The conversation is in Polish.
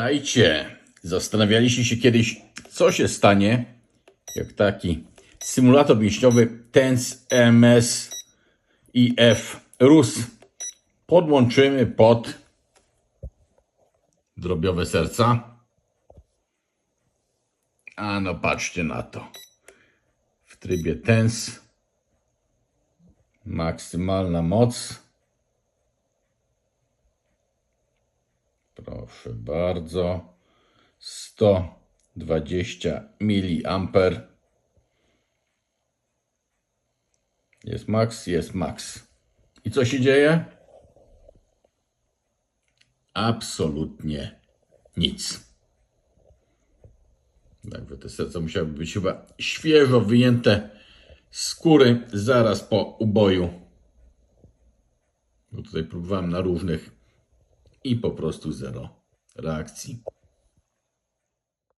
Witajcie. Zastanawialiście się kiedyś, co się stanie, jak taki symulator mięśniowy TENS MS IF RUS podłączymy pod drobiowe serca. A no patrzcie na to. W trybie TENS maksymalna moc Proszę bardzo. 120 mA. Jest max, jest max. I co się dzieje? Absolutnie nic. Także te serca musiały być chyba świeżo wyjęte skóry zaraz po uboju. Bo tutaj próbowałem na różnych i po prostu zero reakcji.